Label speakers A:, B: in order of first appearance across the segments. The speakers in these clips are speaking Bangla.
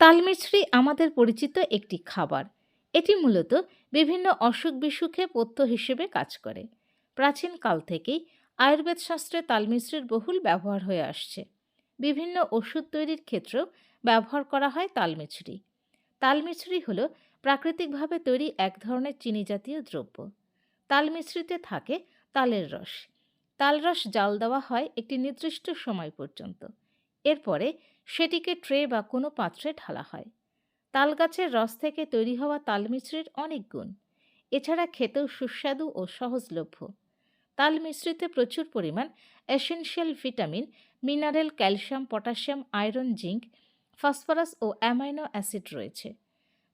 A: তালমিছরি আমাদের পরিচিত একটি খাবার। এটি মূলত বিভিন্ন অসুখ বিসুখে পথ্য হিসেবে কাজ করে। প্রাচীনকাল থেকেই আয়ুর্বেদ শাস্ত্রে তালমিছরির বহুল ব্যবহার হয়ে আসছে। বিভিন্ন ওষুধ তৈরির ক্ষেত্রেও ব্যবহার করা হয় তালমিছরি। তালমিছরি হল প্রাকৃতিকভাবে তৈরি এক ধরনের চিনি জাতীয় দ্রব্য। তালমিছরিতে থাকে তালের রস। তালরস জাল দেওয়া হয় একটি নির্দিষ্ট সময় পর্যন্ত। এরপরে সেটিকে ট্রে বা কোনো পাত্রে ঢালা হয়। তাল গাছের রস থেকে তৈরি হওয়া তালমিছরির অনেক গুণ। এছাড়া খেতেও সুস্বাদু ও সহজলভ্য। তাল মিশ্রিতে প্রচুর পরিমাণ essential vitamin, mineral, calcium, potassium, iron, zinc, phosphorus ও অ্যামাইনো অ্যাসিড রয়েছে।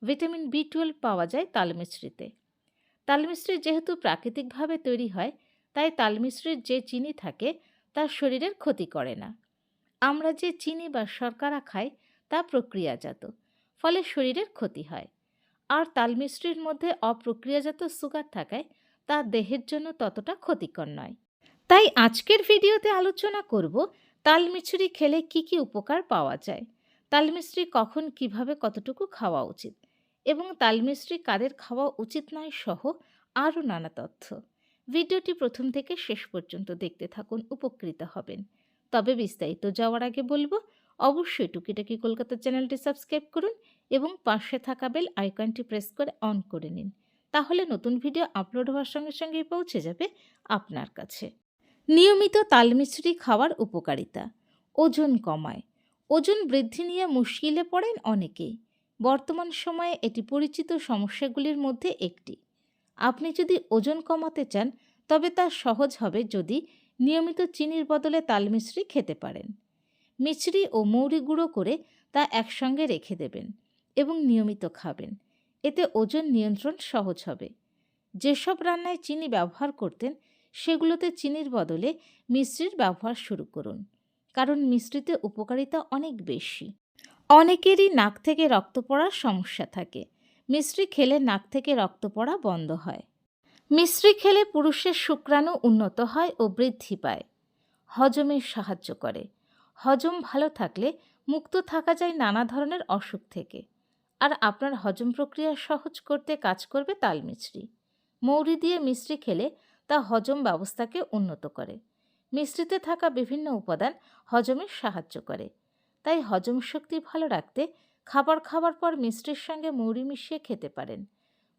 A: ভিটামিন বি টুয়েলভ পাওয়া যায় তালমিশ্রিতে। তালমিশ্রি যেহেতু প্রাকৃতিকভাবে তৈরি হয় তাই তালমিশ্রির যে চিনি থাকে তা শরীরের ক্ষতি করে না। আমরা যে চিনি বা শর্করা খাই, তা প্রক্রিয়াজাত, ফলে শরীরের ক্ষতি হয়। আর তালমিশ্রির মধ্যে অপ্রক্রিয়াজাত সুগার থাকায়, তা দেহের জন্য ততটা ক্ষতিকর নয়। তাই আজকের ভিডিওতে আলোচনা করব, তালমিছরি খেলে কি কি উপকার পাওয়া যায়, তালমিছরি কখন কীভাবে কতটুকু খাওয়া উচিত, এবং তালমিছরি কাদের খাওয়া উচিত নয় সহ আরও নানা তথ্য। ভিডিওটি প্রথম থেকে শেষ পর্যন্ত দেখতে থাকুন, উপকৃত হবেন। তবে বিস্তারিত যাওয়ার আগে বলব, অবশ্যই টুকিটাকি কলকাতা চ্যানেলটি সাবস্ক্রাইব করুন এবং পাশে থাকা বেল আইকনটি প্রেস করে অন করে নিন। তাহলে নতুন ভিডিও আপলোড হওয়ার সঙ্গে সঙ্গেই পৌঁছে যাবে আপনার কাছে। নিয়মিত তালমিছরি খাওয়ার উপকারিতা, ওজন কমায়। ওজন বৃদ্ধি নিয়ে মুশকিলে পড়েন অনেকেই। বর্তমান সময়ে এটি পরিচিত সমস্যাগুলির মধ্যে একটি। আপনি যদি ওজন কমাতে চান, তবে তা সহজ হবে যদি নিয়মিত চিনির বদলে তালমিছরি খেতে পারেন। মিছরি ও মৌরি গুঁড়ো করে তা একসঙ্গে রেখে দেবেন এবং নিয়মিত খাবেন। এতে ওজন নিয়ন্ত্রণ সহজ হবে। যেসব রান্নায় চিনি ব্যবহার করতেন, সেগুলোতে চিনির বদলে মিশ্রির ব্যবহার শুরু করুন, কারণ মিশ্রিতে উপকারিতা অনেক বেশি। অনেকেরই নাক থেকে রক্ত পড়ার সমস্যা থাকে। মিশ্রি খেলে নাক থেকে রক্ত পড়া বন্ধ হয়। মিশ্রি খেলে পুরুষের শুক্রাণু উন্নত হয় ও বৃদ্ধি পায়। হজমে সাহায্য করে। হজম ভালো থাকলে মুক্ত থাকা যায় নানা ধরনের অসুখ থেকে। আর আপনার হজম প্রক্রিয়া সহজ করতে কাজ করবে তাল মিশ্রি। মৌরি দিয়ে মিশ্রি খেলে তা হজম ব্যবস্থাকে উন্নত করে। মিশ্রিতে থাকা বিভিন্ন উপাদান হজমে সাহায্য করে। তাই হজম শক্তি ভালো রাখতে খাবার খাবার পর মিষ্টির সঙ্গে মৌরি মিশিয়ে খেতে পারেন।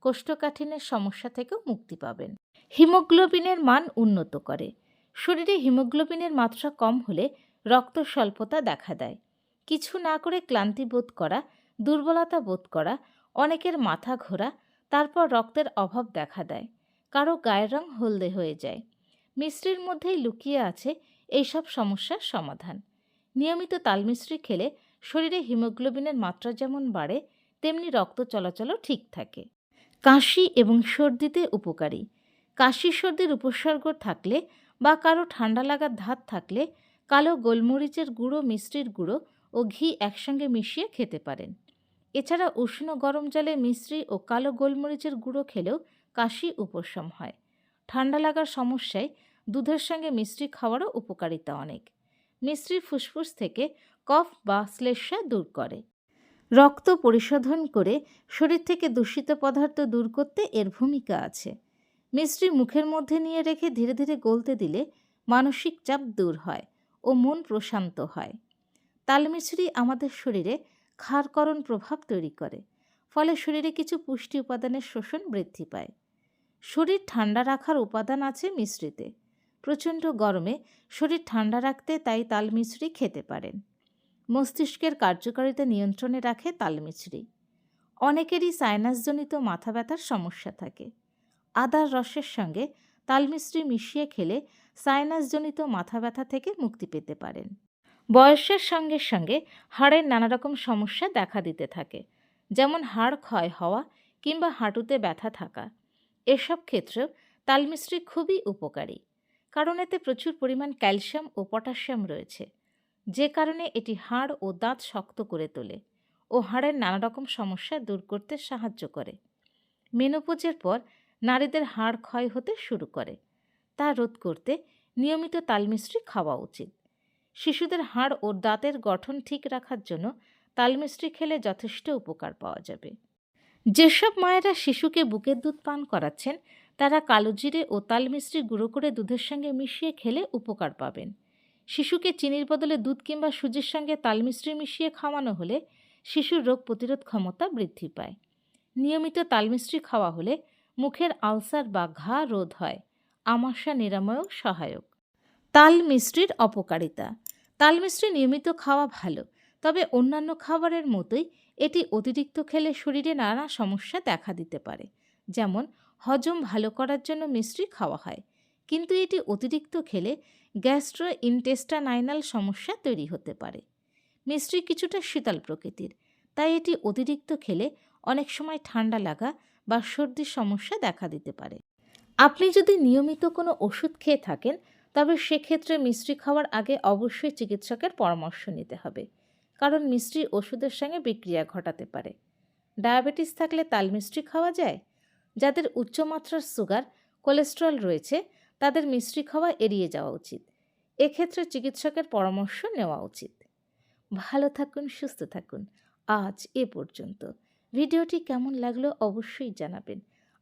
A: কোষ্ঠকাঠিন্যের সমস্যা থেকেও মুক্তি পাবেন। হিমোগ্লোবিনের মান উন্নত করে। শরীরে হিমোগ্লোবিনের মাত্রা কম হলে রক্ত স্বল্পতা দেখা দেয়। কিছু না করে ক্লান্তি বোধ করা, দুর্বলতা বোধ করা, অনেকের মাথা ঘোরা, তারপর রক্তের অভাব দেখা দেয়। কারও গায়ের রং হলদে হয়ে যায়। মিশ্রির মধ্যেই লুকিয়ে আছে এইসব সমস্যার সমাধান। নিয়মিত তালমিশ্রি খেলে শরীরে হিমোগ্লোবিনের মাত্রা যেমন বাড়ে, তেমনি রক্ত চলাচলও ঠিক থাকে। কাশি এবং সর্দিতে উপকারী। কাশি, সর্দির উপসর্গ থাকলে বা কারও ঠান্ডা লাগার ধাত থাকলে কালো গোলমরিচের গুঁড়ো, মিষ্টির গুঁড়ো ও ঘি একসঙ্গে মিশিয়ে খেতে পারেন। এছাড়া উষ্ণ গরম জলে মিশ্রি ও কালো গোলমরিচের গুঁড়ো খেলেও কাশি উপশম হয়। ঠান্ডা লাগার সমস্যায় দুধের সঙ্গে মিষ্টি খাওয়ারও উপকারিতা অনেক। মিশ্রি ফুসফুস থেকে কফ বা শ্লেষ্মা দূর করে। রক্ত পরিশোধন করে শরীর থেকে দূষিত পদার্থ দূর করতে এর ভূমিকা আছে। মিশ্রি মুখের মধ্যে নিয়ে রেখে ধীরে ধীরে গলতে দিলে মানসিক চাপ দূর হয় ও মন প্রশান্ত হয়। তালমিছরি আমাদের শরীরে ক্ষারকরণ প্রভাব তৈরি করে, ফলে শরীরে কিছু পুষ্টি উপাদানের শোষণ বৃদ্ধি পায়। শরীর ঠান্ডা রাখার উপাদান আছে মিশ্রিতে প্রচণ্ড গরমে শরীর ঠান্ডা রাখতে তাই তালমিছরি খেতে পারেন। মস্তিষ্কের কার্যকারিতা নিয়ন্ত্রণে রাখে তালমিছরি। অনেকেরই সাইনাসজনিত মাথা ব্যথার সমস্যা থাকে। আদার রসের সঙ্গে তালমিছরি মিশিয়ে খেলে সাইনাসজনিত মাথা ব্যথা থেকে মুক্তি পেতে পারেন। বয়সের সঙ্গে সঙ্গে হাড়ের নানা রকম সমস্যা দেখা দিতে থাকে, যেমন হাড় ক্ষয় হওয়া কিংবা হাঁটুতে ব্যথা থাকা। এসব ক্ষেত্রেও তালমিশ্রি খুবই উপকারী, কারণ এতে প্রচুর পরিমাণ ক্যালসিয়াম ও পটাশিয়াম রয়েছে। যে কারণে এটি হাড় ও দাঁত শক্ত করে তোলে ও হাড়ের নানা রকম সমস্যা দূর করতে সাহায্য করে। মেনোপোজের পর নারীদের হাড় ক্ষয় হতে শুরু করে। তা রোধ করতে নিয়মিত তালমিশ্রি খাওয়া উচিত। শিশুদের হাড় ও দাঁতের গঠন ঠিক রাখার জন্য তালমিশ্রি খেলে যথেষ্ট উপকার পাওয়া যাবে। যেসব মায়েরা শিশুকে বুকের দুধ পান করাচ্ছেন, তারা কালো জিরে ও তালমিশ্রি গুঁড়ো করে দুধের সঙ্গে মিশিয়ে খেলে উপকার পাবেন। শিশুকে চিনির বদলে দুধ কিংবা সুজির সঙ্গে তালমিস্ত্রি মিশিয়ে খাওয়ানো হলে শিশুর রোগ প্রতিরোধ ক্ষমতা বৃদ্ধি পায়। নিয়মিত তালমিস্ত্রি খাওয়া হলে মুখের আলসার বা ঘা রোধ হয়। আমাশা নিরাময়েও সহায়ক। তাল মিশ্রির অপকারিতা। তাল মিশ্রি নিয়মিত খাওয়া ভালো, তবে অন্যান্য খাবারের মতোই এটি অতিরিক্ত খেলে শরীরে নানা সমস্যা দেখা দিতে পারে। যেমন হজম ভালো করার জন্য মিশ্রি খাওয়া হয়। কিন্তু এটি অতিরিক্ত খেলে গ্যাস্ট্রো ইনটেস্টানাইনাল সমস্যা তৈরি হতে পারে। মিষ্টি কিছুটা শীতল প্রকৃতির, তাই এটি অতিরিক্ত খেলে অনেক সময় ঠান্ডা লাগা বা সর্দির সমস্যা দেখা দিতে পারে। আপনি যদি নিয়মিত কোনো ওষুধ খেয়ে থাকেন, তবে সেক্ষেত্রে মিষ্টি খাওয়ার আগে অবশ্যই চিকিৎসকের পরামর্শ নিতে হবে, কারণ মিষ্টি ওষুধের সঙ্গে বিক্রিয়া ঘটাতে পারে। ডায়াবেটিস থাকলে তাল মিষ্টি খাওয়া যায়, যাদের উচ্চমাত্রার সুগার, কোলেস্টেরল রয়েছে তাদের মিশ্রিক খাওয়া এড়িয়ে যাওয়া উচিত। এক্ষেত্রে চিকিৎসকের পরামর্শ নেওয়া উচিত। ভালো থাকুন, সুস্থ থাকুন। আজ এ পর্যন্ত। ভিডিওটি কেমন লাগল অবশ্যই জানাবেন।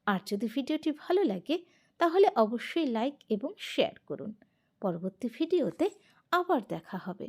A: আর যদি ভিডিওটি ভালো লাগে, তাহলে অবশ্যই লাইক এবং শেয়ার করুন। পরবর্তী ভিডিওতে আবার দেখা হবে।